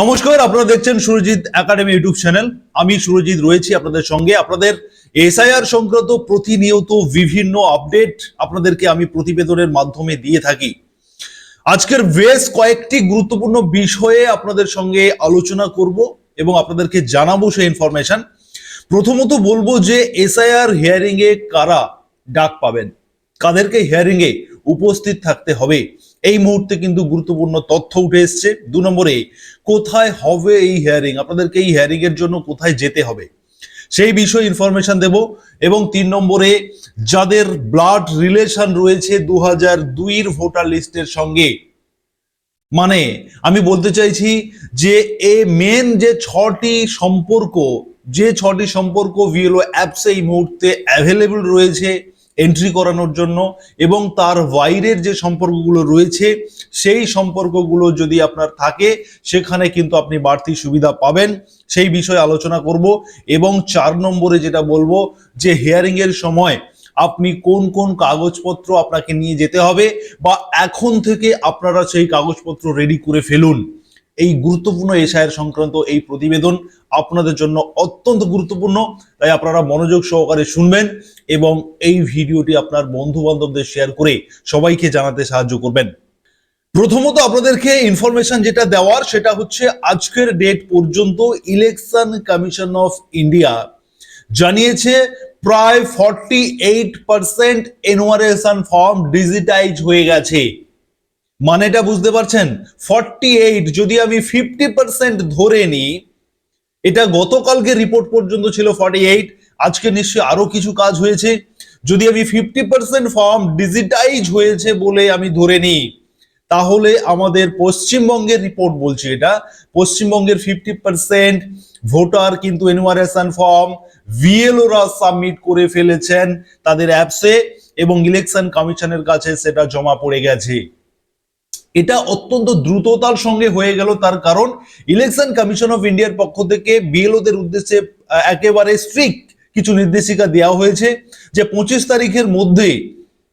নমস্কার, আপনারা দেখছেন সুরজিৎ একাডেমি ইউটিউব চ্যানেল। আমি সুরজিৎ রয়েছি আপনাদের সঙ্গে। আপনাদের এসআইআর সংক্রান্ত প্রতিনিয়ত বিভিন্ন আপডেট আপনাদেরকে আমি প্রতিবেদনের মাধ্যমে দিয়ে থাকি। আজকের বেশ কয়েকটি গুরুত্বপূর্ণ বিষয়ে আপনাদের সঙ্গে আলোচনা করব এবং আপনাদেরকে জানাব সেই ইনফরমেশন প্রথমত বলব যে এসআইআর হিয়ারিং এ কারা ডাক পাবেন? কাদেরকে হিয়ারিং এ উপস্থিত থাকতে হবে? এই মুহূর্তে কিন্তু গুরুত্বপূর্ণ তথ্য উঠে এসছে। দু নম্বরে, কোথায় হবে এই হিয়ারিং আপনাদেরকে এই হিয়ারিং এর জন্য কোথায় যেতে হবে? সেই বিষয়ে ইনফরমেশন দেব। এবং তিন নম্বরে, যাদের ব্লাড রিলেশন রয়েছে দু হাজার দুইয়ের ভোটার লিস্টের সঙ্গে মানে আমি বলতে চাইছি যে, এ মেন যে ছটি সম্পর্ক, যে ছটি সম্পর্ক ভিএলও অ্যাপসে এই মুহূর্তে অ্যাভেলেবল রয়েছে এন্ট্রি করানোর জন্য এবং তার বাইরের যে সম্পর্কগুলো রয়েছে, সেই সম্পর্কগুলো যদি আপনার থাকে, সেখানে কিন্তু আপনি বাড়তি সুবিধা পাবেন। সেই বিষয়ে আলোচনা করব এবং চার নম্বরে যেটা বলব যে হিয়ারিং এর সময় আপনি কোন কোন কাগজপত্র আপনাকে নিয়ে যেতে হবে বা এখন থেকে আপনারা সেই কাগজপত্র রেডি করে ফেলুন। এই গুরুত্বপূর্ণ এশায়ের সংক্রান্ত এই প্রতিবেদন আপনাদের জন্য অত্যন্ত গুরুত্বপূর্ণ। তাই আপনারা মনোযোগ সহকারে শুনবেন এবং এই ভিডিওটি আপনার বন্ধু বান্ধবদের শেয়ার করে সবাইকে জানাতে সাহায্য করবেন। প্রথমত আপনাদেরকে ইনফরমেশন যেটা দেওয়ার সেটা হচ্ছে আজকের ডেট পর্যন্ত ইলেকশন কমিশন অফ ইন্ডিয়া জানিয়েছে প্রায় forty eight percent enumeration form digitize হয়ে গেছে। মানেটা বুঝতে পারছেন? ফর্টি এইট যদি আমি ফিফটি পার্সেন্ট ধরে নিই, এটা গতকালকে রিপোর্ট পর্যন্ত ছিল ফর্টি এইট আজকে নিশ্চয়ই আরও কিছু কাজ হয়েছে। যদি আমি ফিফটি পার্সেন্ট ফর্ম ডিজিটাইজ হয়েছে বলে আমি ধরে নিই, তাহলে আমাদের পশ্চিমবঙ্গের রিপোর্ট বলছে এটা। পশ্চিমবঙ্গের ফিফটি পার্সেন্ট ভোটার কিন্তু এনুয়ারেশন ফর্ম ভিএলওরা সাবমিট করে ফেলেছেন তাদের অ্যাপসে এবং ইলেকশন কমিশনের কাছে সেটা জমা পড়ে গেছে। এটা অত্যন্ত দ্রুততার সঙ্গে হয়ে গেল তার কারণ ইলেকশন কমিশন অফ ইন্ডিয়ার পক্ষ থেকে বিএলওদের উদ্দেশ্যে একেবারে স্ট্রিক্ট কিছু নির্দেশিকা দেওয়া হয়েছে যে পঁচিশ তারিখের মধ্যে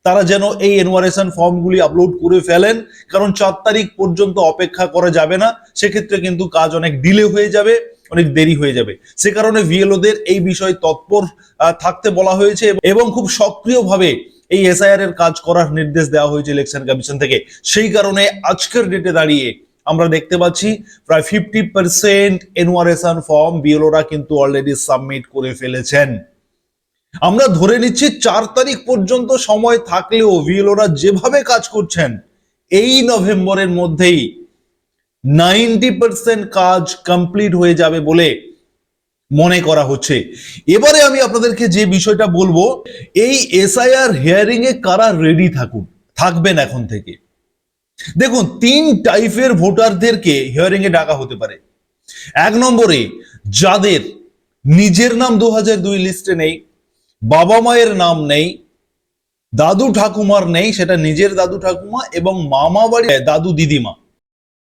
তারা যেন এই এনওয়ারেশন ফর্মগুলি আপলোড করে ফেলেন, কারণ চার তারিখ পর্যন্ত অপেক্ষা করা যাবে না, সেক্ষেত্রে কিন্তু কাজ অনেক ডিলে হয়ে যাবে, অনেক দেরি হয়ে যাবে। সে কারণে ভিএলওদের এই বিষয়ে তৎপর থাকতে বলা হয়েছে এবং খুব সক্রিয়ভাবে এই এসআইআর এর কাজ করার নির্দেশ দেওয়া হয়েছে ইলেকশন কমিশন থেকে। সেই কারণে আজকের ডেটে দাঁড়িয়ে আমরা দেখতে পাচ্ছি, প্রায় ফিফটি পার্সেন্ট এনওয়ারেশন ফর্ম বিএলওরা কিন্তু অলরেডি সাবমিট করে ফেলেছেন। আমরা ধরে নিচ্ছি চার তারিখ পর্যন্ত সময় থাকলেও ভিএলওরা যেভাবে কাজ করছেন, এই নভেম্বরের মধ্যেই নাইনটি পার্সেন্ট কাজ কমপ্লিট হয়ে যাবে বলে মনে করা হচ্ছে। এবারে আমি আপনাদেরকে যে বিষয়টা বলব, এই এসআইআর হিয়ারিং এ কারা রেডি থাকুন? থাকবেন এখন থেকে। দেখুন, তিন টাইপের ভোটারদেরকে হিয়ারিং এ ডাকা হতে পারে। এক নম্বরে, যাদের নিজের নাম দু দুই লিস্টে নেই, বাবা মায়ের নাম নেই, দাদু ঠাকুমার নেই, সেটা নিজের দাদু ঠাকুমা এবং মামা বাড়ি দাদু দিদিমা।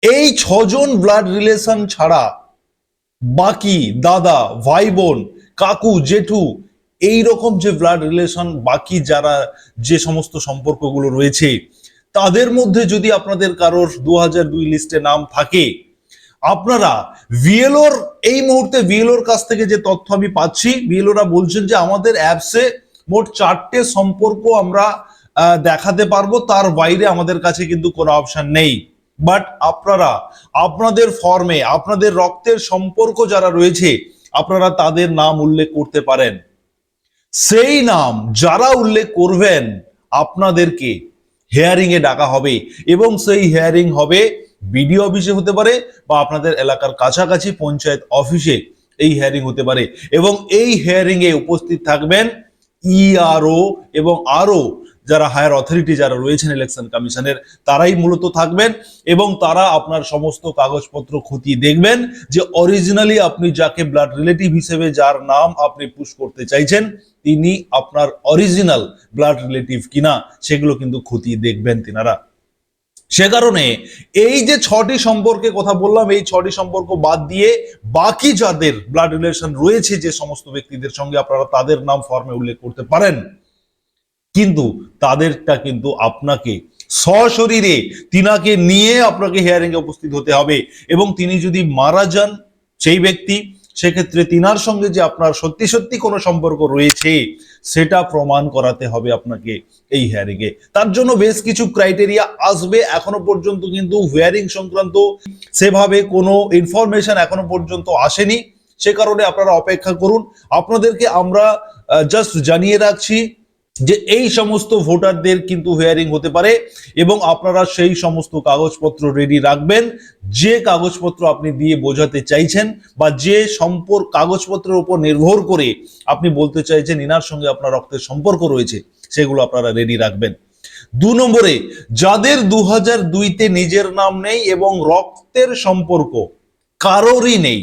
এই ছজন ব্লাড রিলেশন ছাড়া বাকি, দাদা ভাই বোন কাকু, জেঠু এই রকম যে ব্লাড রিলেশন, বাকি যারা যে সমস্ত সম্পর্কগুলো রয়েছে, তাদের মধ্যে যদি আপনাদের কারোর দু হাজার দুই লিস্টে নাম থাকে, আপনারা ভিএলওর, এই মুহূর্তে ভিএলওর কাছ থেকে যে তথ্য আমি পাচ্ছি, ভিএলওরা বলছেন যে আমাদের অ্যাপসে মোট চারটে সম্পর্ক আমরা দেখাতে পারব, তার বাইরে আমাদের কাছে কিন্তু কোনো অপশন নেই। বাট আপনারা, আপনাদের ফর্মে আপনাদের রক্তের সম্পর্ক যারা রয়েছে, আপনারা তাদের নাম উল্লেখ করতে পারেন। সেই নাম যারা উল্লেখ করবেন, আপনাদেরকে হেয়ারিং এ ডাকা হবে এবং সেই হেয়ারিং হবে বিডিও অফিসে হতে পারে বা আপনাদের এলাকার কাছাকাছি পঞ্চায়েত অফিসে এই হেয়ারিং হতে পারে। এবং এই হেয়ারিং এ উপস্থিত থাকবেন ইআরও এবং আরও যারা হায়ার অথরিটি যারা রয়েছেন ইলেকশন কমিশনের, তারাই মূলত থাকবেন এবং তারা আপনার সমস্ত কাগজপত্র খতিয়ে দেখবেন যে অরিজিনালি আপনি যাকে ব্লাড রিলেটিভ হিসেবে যার নাম আপনি পুশ করতে চাইছেন, তিনি আপনার অরিজিনাল ব্লাড রিলেটিভ কিনা, সেগুলো কিন্তু খতিয়ে দেখবেন তিনারা। সে কারণে এই যে ছটি সম্পর্কে কথা বললাম, এই ছটি সম্পর্ক বাদ দিয়ে বাকি যাদের ব্লাড রিলেশন রয়েছে, যে সমস্ত ব্যক্তিদের সঙ্গে আপনারা তাদের নাম ফর্মে উল্লেখ করতে পারেন কিন্তু তাদেরটা কিন্তু আপনাকে সশরীরে তিনাকে নিয়ে আপনাকে হিয়ারিং এ উপস্থিত হতে হবে। এবং তিনি যদি মারা যান সেই ব্যক্তি, সেক্ষেত্রে তিনার সঙ্গে যে আপনার সত্যি সত্যি কোনো সম্পর্ক রয়েছে, সেটা প্রমাণ করাতে হবে আপনাকে এই হিয়ারিং এ। তার জন্য বেশ কিছু ক্রাইটেরিয়া আসবে এখনও পর্যন্ত কিন্তু হিয়ারিং সংক্রান্ত। সেভাবে কোনো ইনফরমেশন এখনও পর্যন্ত আসেনি। সে কারণে আপনারা অপেক্ষা করুন। আপনাদেরকে আমরা জাস্ট জানিয়ে রাখছি যে এই সমস্ত ভোটারদের কিন্তু হিয়ারিং হতে পারে এবং আপনারা সেই সমস্ত কাগজপত্র রেডি রাখবেন, যে কাগজপত্র আপনি দিয়ে বোঝাতে চাইছেন বা যে সম্পর্ক কাগজপত্রের উপর নির্ভর করে আপনি বলতে চাইছেন ইনার সঙ্গে আপনার রক্তের সম্পর্ক রয়েছে, সেগুলো আপনারা রেডি রাখবেন। দু নম্বরে, যাদের দু হাজার দুইতে নিজের নাম নেই এবং রক্তের সম্পর্ক কারোরই নেই,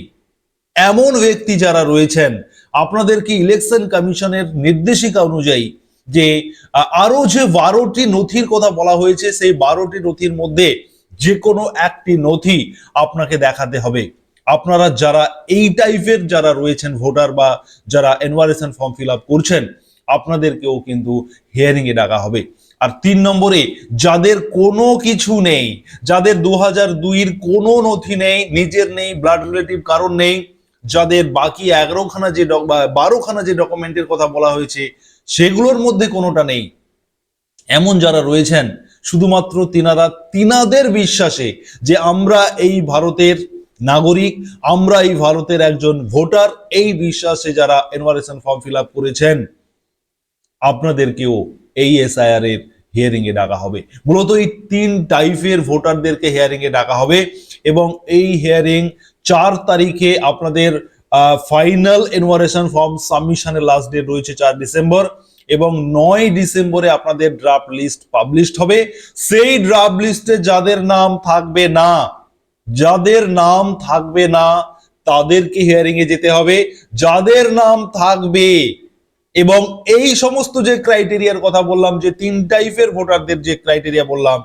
এমন ব্যক্তি যারা রয়েছেন আপনাদেরকে ইলেকশন কমিশনের নির্দেশিকা অনুযায়ী যে, আ- আরও যে বারোটি নথির কথা বলা হয়েছে, সেই বারোটি নথির মধ্যে যে কোনো একটি নথি আপনাকে দেখাতে হবে। আপনারা যারা এই টাইপের যারা রয়েছেন ভোটার বা যারা এনভারেশন ফর্ম ফিল আপ করছেন, আপনাদেরকেও কিন্তু হিয়ারিং এ ডাকা হবে। আর তিন নম্বরে, যাদের কোনো কিছু নেই, যাদের দু হাজার দুইয়ের কোনো নথি নেই, নিজের নেই ব্লাড রিলেটিভ কারণ নেই, যাদের বাকি এগারোখানা যে বারোখানা যে ডকুমেন্টের কথা বলা হয়েছে সেগুলোর মধ্যে কোনোটা নেই। এমন যারা রয়েছেন, শুধুমাত্র তিনারা, তিনাদের বিশ্বাসে যে আমরা এই ভারতের নাগরিক, আমরা এই ভারতের একজন ভোটার, এই বিশ্বাসে যারা এনভারেশন ফর্ম ফিল আপ করেছেন, আপনাদেরকেও এই এসআইআর এর হিয়ারিং এ ডাকা হবে। মূলত এই তিন টাইপের ভোটারদেরকে হিয়ারিং এ ডাকা হবে এবং এই হিয়ারিং চার তারিখে আপনাদের ফাইনাল এনভারেশন ফর্ম সাবমিশনের লাস্ট ডেট রয়েছে চার ডিসেম্বর এবং নয় ডিসেম্বরে আপনাদের ড্রাফট লিস্ট পাবলিশড হবে। সেই ড্রাফট লিস্টে যাদের নাম থাকবে না, যাদের নাম থাকবে না, তাদেরকে হিয়ারিং এ যেতে হবে। যাদের নাম থাকবে এবং এই সমস্ত যে ক্রাইটেরিয়ার কথা বললাম, যে তিন টাইপের ভোটারদের যে ক্রাইটেরিয়া বললাম,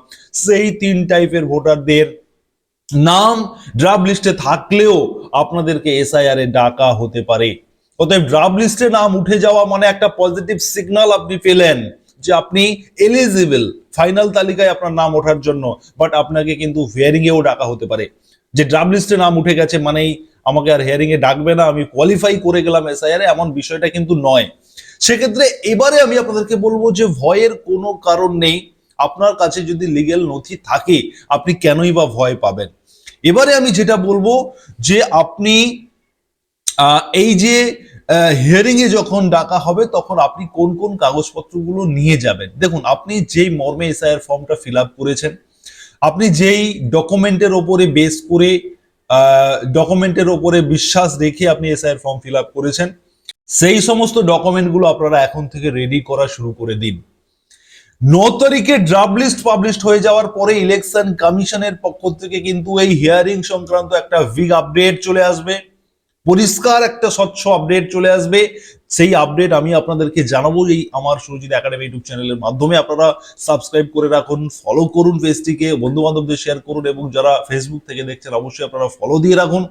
সেই তিন টাইপের ভোটারদের নাম ড্রাফট লিস্টে থাকলেও আপনাদেরকে এসআইআর এ ডাকা হতে পারে। অতএব ড্রাফট লিস্টে নাম উঠে যাওয়া মানে একটা পজিটিভ সিগন্যাল আপনি পেলেন যে আপনি এলিজিবল ফাইনাল তালিকায় আপনার নাম ওঠার জন্য। বাট আপনাকে কিন্তু হিয়ারিং এও ডাকা হতে পারে। যে ড্রাফট লিস্টে নাম উঠে গেছে মানেই আমাকে আর হিয়ারিং এ ডাকবে না, আমি কোয়ালিফাই করে গেলাম এসআইআর এমন বিষয়টা কিন্তু নয়। সেক্ষেত্রে এবারে আমি আপনাদেরকে বলব যে ভয়ের কোনো কারণ নেই। আপনার কাছে যদি লিগেল নথি থাকে, আপনি কেনই বা ভয় পাবেন? এবারে আমি যেটা বলব যে আপনি এই যে হিয়ারিং এ যখন ডাকা হবে তখন আপনি কোন কোন কাগজপত্রগুলো নিয়ে যাবেন? দেখুন, আপনি যেই মর্মে এসআইআর ফর্মটা ফিল করেছেন, আপনি যেই ডকুমেন্টের ওপরে বেস করে ডকুমেন্টের ওপরে বিশ্বাস রেখে আপনি এসআইআর ফর্ম ফিল করেছেন, সেই সমস্ত ডকুমেন্টগুলো আপনারা এখন থেকে রেডি করা শুরু করে দিন। ন তারিখে ড্রাফট লিস্ট পাবলিশড হয়ে যাওয়ার পরে ইলেকশন কমিশনের পক্ষ থেকে কিন্তু এই হিয়ারিং সংক্রান্ত একটা বিগ আপডেট চলে আসবে। পরিষ্কার একটা স্বচ্ছ আপডেট চলে আসবে। সেই আপডেট আমি আপনাদেরকে জানাব এই আমার সুরজিৎ একাডেমি ইউটিউব চ্যানেলের মাধ্যমে। আপনারা সাবস্ক্রাইব করে রাখুন ফলো করুন পেজটিকে বন্ধু বান্ধবদের শেয়ার করুন এবং যারা ফেসবুক থেকে দেখছেন, অবশ্যই আপনারা ফলো দিয়ে রাখুন।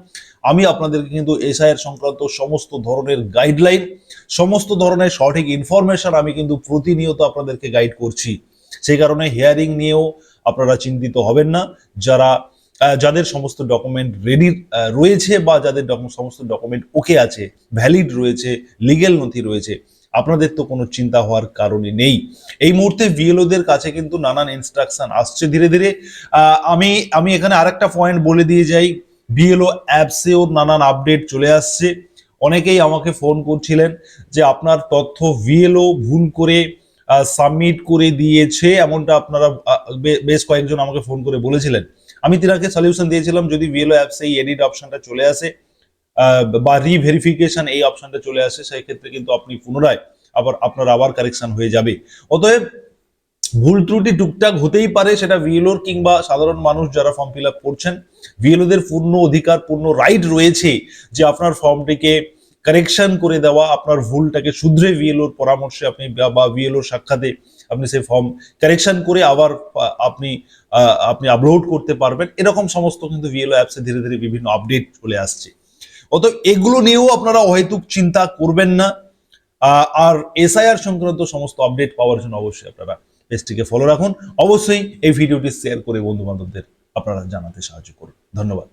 আমি আপনাদেরকে কিন্তু এসআইয়ের সংক্রান্ত সমস্ত ধরনের গাইডলাইন সমস্ত ধরনের সঠিক ইনফরমেশন আমি কিন্তু প্রতিনিয়ত আপনাদেরকে গাইড করছি। সেই কারণে হিয়ারিং নিয়েও আপনারা চিন্তিত হবেন না। যারা যাদের সমস্ত ডকুমেন্ট রেডি রয়েছে বা যাদের সমস্ত ডকুমেন্ট ওকে আছে ভ্যালিড রয়েছে লিগেল নথি রয়েছে, আপনাদের তো কোনো চিন্তা হওয়ার কারণই নেই। এই মুহূর্তে বিএলওদের কাছে কিন্তু নানান ইনস্ট্রাকশন আসছে ধীরে ধীরে। আমি আমি এখানে আরেকটা পয়েন্ট বলে দিয়ে যাই। বিএলও অ্যাপসেও নানান আপডেট চলে আসছে। অনেকেই আমাকে ফোন করছিলেন যে আপনার তথ্য ভিএলও ভুল করে সাবমিট করে দিয়েছে, এমনটা আপনারা বেশ কয়েকজন আমাকে ফোন করে বলেছিলেন। আমি তিনাকে সলিউশন দিয়েছিলাম, যদি ভিএলও অ্যাপস এই এডিট অপশনটা চলে আসে বা রিভেরিফিকেশন এই অপশনটা চলে আসে, সেই ক্ষেত্রে কিন্তু আপনি পুনরায় আবার আপনার আবার কারেকশন হয়ে যাবে। অতএব, ভুল ত্রুটি টুকটাক হতেই পারে, সেটা ভিএলওর কিংবা সাধারণ মানুষ যারা ফর্ম ফিল আপ করছেন ভিএলওদের পূর্ণ অধিকার, পূর্ণ রাইট রয়েছে যে আপনার ফর্মটিকে কারেকশন করে দেওয়া, আপনার ভুলটাকে শুধরে ভিএলওর পরামর্শে আপনি বা ভিএলওর সাক্ষাতে আপনি সেই ফর্ম কারেকশন করে আবার আপনি আপনি আপলোড করতে পারবেন। এরকম সমস্ত কিন্তু ভিএলও অ্যাপসে ধীরে ধীরে বিভিন্ন আপডেট চলে আসছে। অতএব এগুলো নিয়েও আপনারা অহেতুক চিন্তা করবেন না। আর এসআইআর সংক্রান্ত সমস্ত আপডেট পাওয়ার জন্য অবশ্যই আপনারা পেজটিকে ফলো রাখুন। অবশ্যই এই ভিডিওটি শেয়ার করে বন্ধু বান্ধবদের আপনারা জানাতে সাহায্য করুন। ধন্যবাদ।